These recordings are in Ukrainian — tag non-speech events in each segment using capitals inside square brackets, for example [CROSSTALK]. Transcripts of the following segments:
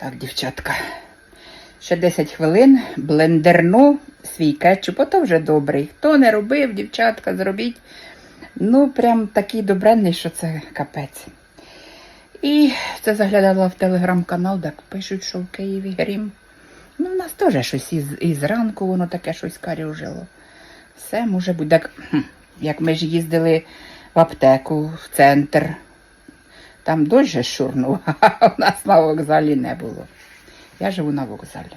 Так, дівчатка. Ще 10 хвилин блендерну свій кетчуп, ото вже добрий. Хто не робив, дівчатка, зробіть. Ну, прям такий добренний, що це капець. І це заглядала в телеграм-канал, так пишуть, що в Києві грім. Ну, в нас теж щось із, із ранку воно таке щось карюжило. Все може бути. Так, як ми ж їздили в аптеку, в центр, там дощ шурнув, [LAUGHS] а у нас на вокзалі не було. Я живу на вокзалі.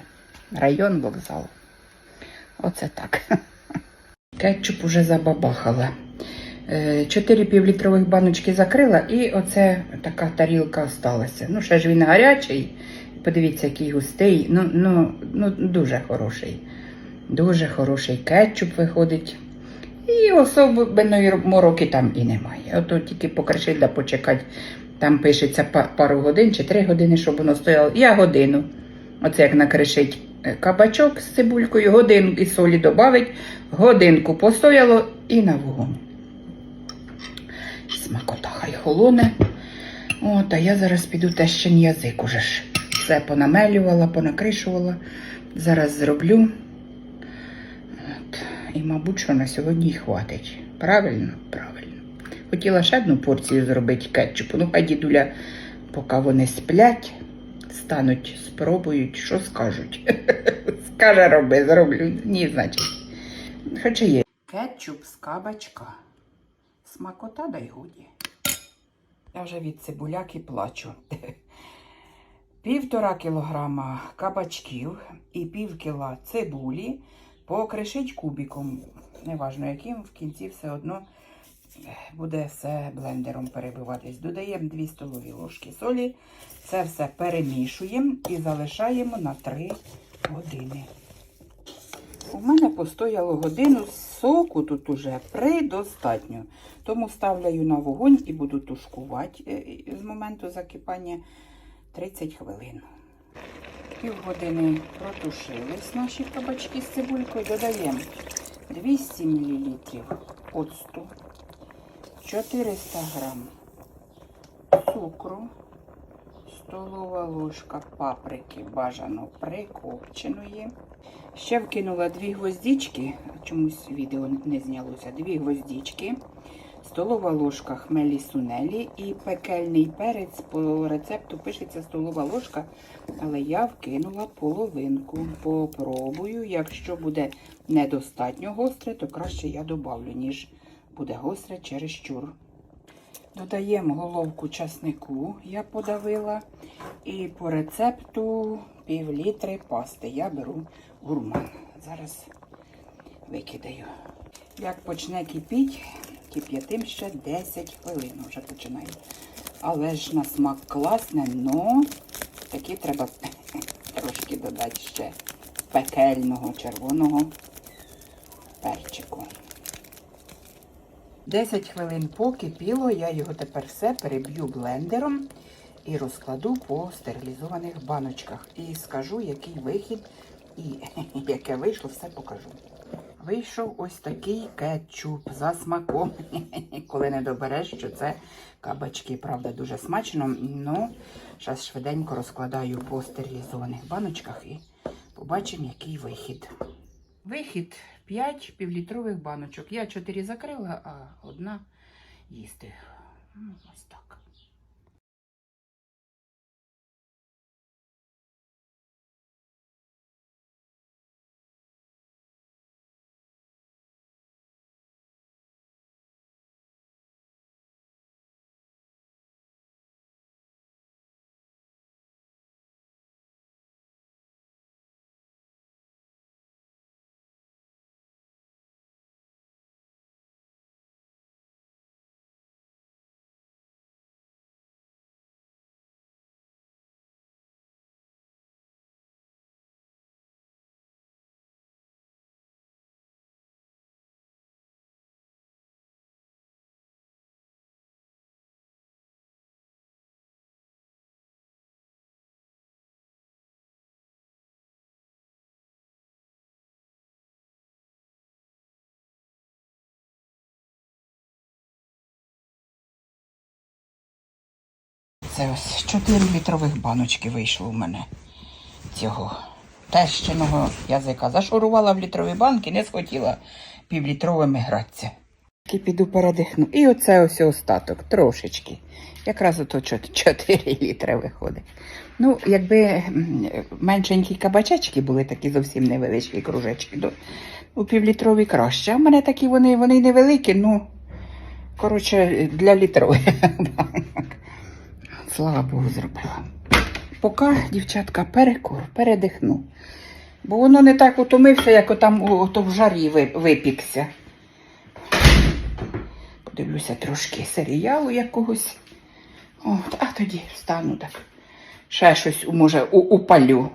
Район вокзалу. Оце так. [LAUGHS] Кетчуп уже забабахала. Е, Чотири півлітрових баночки закрила, і оце така тарілка осталася. Ну, ще ж він гарячий. Подивіться, який густий. Ну, ну, ну дуже хороший. Дуже хороший кетчуп виходить. І особливої мороки там і немає. Ото тільки покришить да почекати. Там пишеться пару годин чи три години, щоб воно стояло. Я годину. Оце як накришить е, кабачок з цибулькою, годину і солі додавить, годинку постояло і на вогонь. Смакота хай холоне. От, а я зараз піду тещин язик уже ж. Все понамелювала, понакришувала. Зараз зроблю. От. І, мабуть, що на сьогодні й хватить. Правильно? Правильно. Хотіла ще одну порцію зробити кетчупу. Ну, хай дідуля, поки вони сплять, стануть, спробують, що скажуть. [LAUGHS] Скаже, роби, зроблю. Ні, значить. Хоча є. Кетчуп з кабачка. Смакота дай годі. Я вже від цибуляки плачу. [LAUGHS] Півтора кілограма кабачків і пів кіла цибулі покришить кубиком. Неважно яким, в кінці все одно буде все блендером перебиватись. Додаємо 2 столові ложки солі. Це все перемішуємо і залишаємо на 3 години. У мене постояло годину соку тут уже предостатньо. Тому ставляю на вогонь і буду тушкувати е, з моменту закипання 30 хвилин. Півгодини протушились наші кабачки з цибулькою. Додаємо 200 мл оцту, 400 грам цукру, столова ложка паприки бажано прикопченої. Ще вкинула дві гвоздички, чомусь відео не знялося. Дві гвоздички, столова ложка хмелі сунелі і пекельний перець по рецепту пишеться столова ложка, але я вкинула половинку. Попробую. Якщо буде недостатньо гостре, то краще я добавлю, ніж буде гостре через щур. Додаємо головку часнику, я подавила. І по рецепту пів літри пасти. Я беру гурман. Зараз викидаю. Як почне кипіти, кип'ятим ще 10 хвилин вже починає. Але ж на смак класне, но таки треба [LAUGHS] трошки додати ще пекельного червоного перчику. 10 хвилин покипіло, я його тепер все переб'ю блендером і розкладу по стерилізованих баночках. І скажу, який вихід і [LAUGHS] яке вийшло, все покажу. Вийшов ось такий кетчуп за смаком. [LAUGHS] Коли не добереш, що це кабачки, правда, дуже смачно. Ну, зараз швиденько розкладаю по стерилізованих баночках і побачимо, який вихід. Вихід 5 півлітрових баночок. Я 4 закрила, а одна їсти. Ну, ось так. Оце ось 4 літрових баночки вийшло у мене цього тещиного язика. Зашурувала в літрові банки, не схотіла півлітровими гратися. Піду передихну. І оце ось остаток, трошечки. Якраз ото 4 літри виходить. Ну, якби меншенькі кабачечки були такі зовсім невеличкі кружечки, то у півлітрові краще. А в мене такі вони, вони невеликі, ну, коротше, для літрових. [LAUGHS] Слава Богу, зробила. Поки, дівчатка, перекур, передихну. Бо воно не так утомився, як ото в жарі випікся. Подивлюся трошки серіалу якогось. От, а тоді встану так. Ще щось, може, упалю.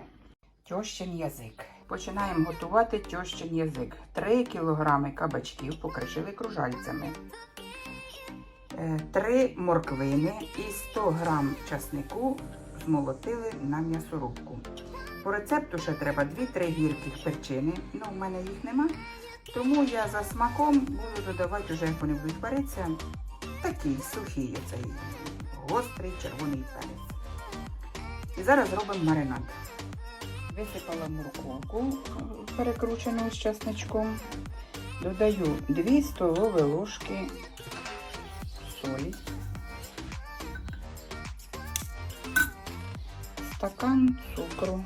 Тьощин язик. Починаємо готувати тьощин язик. 3 кілограми кабачків покришили кружальцями. 3 морквини і 100 грам часнику змолотили на м'ясорубку. По рецепту ще треба 2-3 гірки перчини. Ну, в мене їх нема. Тому я за смаком буду додавати, вже як вони будуть варитися, такий сухий оцей гострий червоний перець. І зараз робимо маринад. Висипала морковку е, перекручену з чесничком. Додаю 2 столові ложки солі, стакан цукру,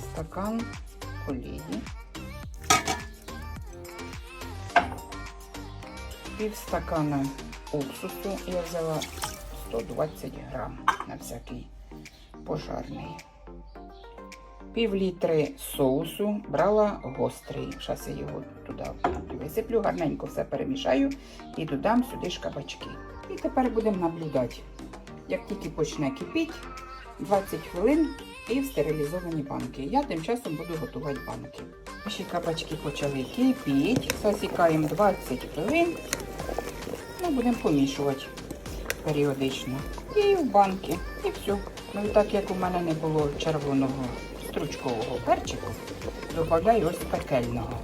стакан олії, пів стакана уксусу. Я взяла 120 грам на всякий пожарний. Пів літри соусу брала гострий. Зараз я його туди висиплю, гарненько все перемішаю і додам сюди ж кабачки. І тепер будемо наблюдати. Як тільки почне кипіти, 20 хвилин і в стерилізовані банки. Я тим часом буду готувати банки. Наші кабачки почали кипіти. Засікаємо 20 хвилин. Ну, будемо помішувати періодично. І в банки. І все. Ну так як у мене не було червоного стручкового перчику, додаю ось пекельного.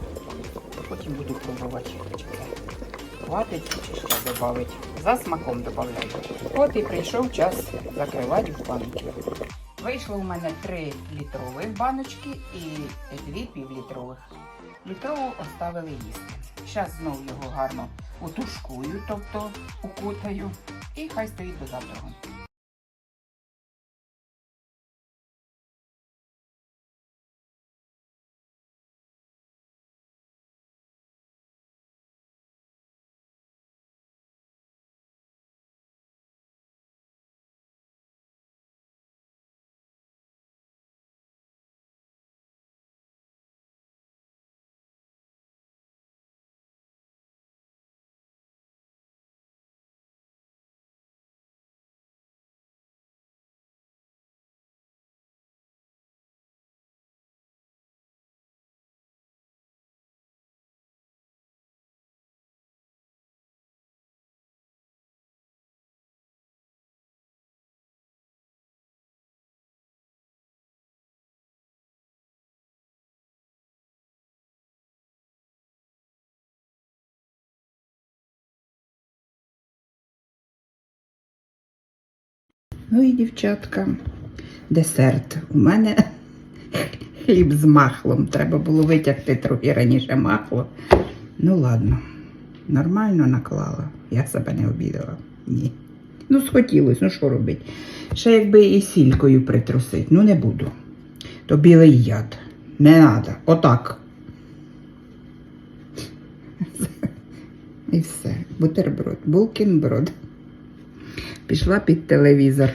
Потім буду пробувати. Хватить чи ще додати. За смаком додаю. От і прийшов час закривати в банки. Вийшло у мене 3 літрових баночки і 2 півлітрових. Літрову оставили їсти. Зараз знову його гарно утушкую, тобто укутаю, і хай стоїть до завтра. Ну і дівчатка, десерт. У мене хліб з махлом. Треба було витягти трохи раніше махло. Ну ладно, нормально наклала. Я себе не обідала. Ні. Ну, схотілось, ну що робити? Ще якби і сількою притрусить. Ну не буду. То білий яд. Не треба. Отак. І все. Бутерброд. Булкінброд. Пішла під телевізор.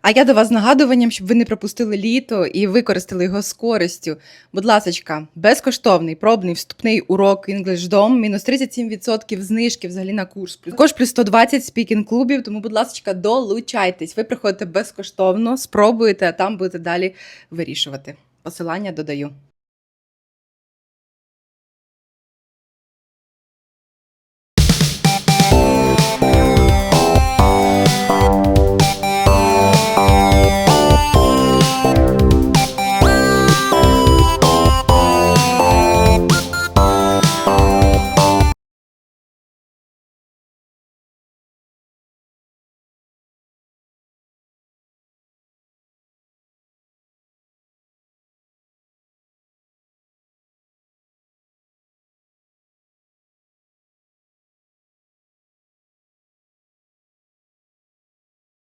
А я до вас з нагадуванням, щоб ви не пропустили літо і використали його з користю. Будь ласочка, безкоштовний пробний вступний урок EnglishDom, мінус 37% знижки взагалі на курс. Також плюс 120 спікінг клубів. Тому, будь ласочка, долучайтесь. Ви приходите безкоштовно, спробуєте, а там будете далі вирішувати. Посилання додаю.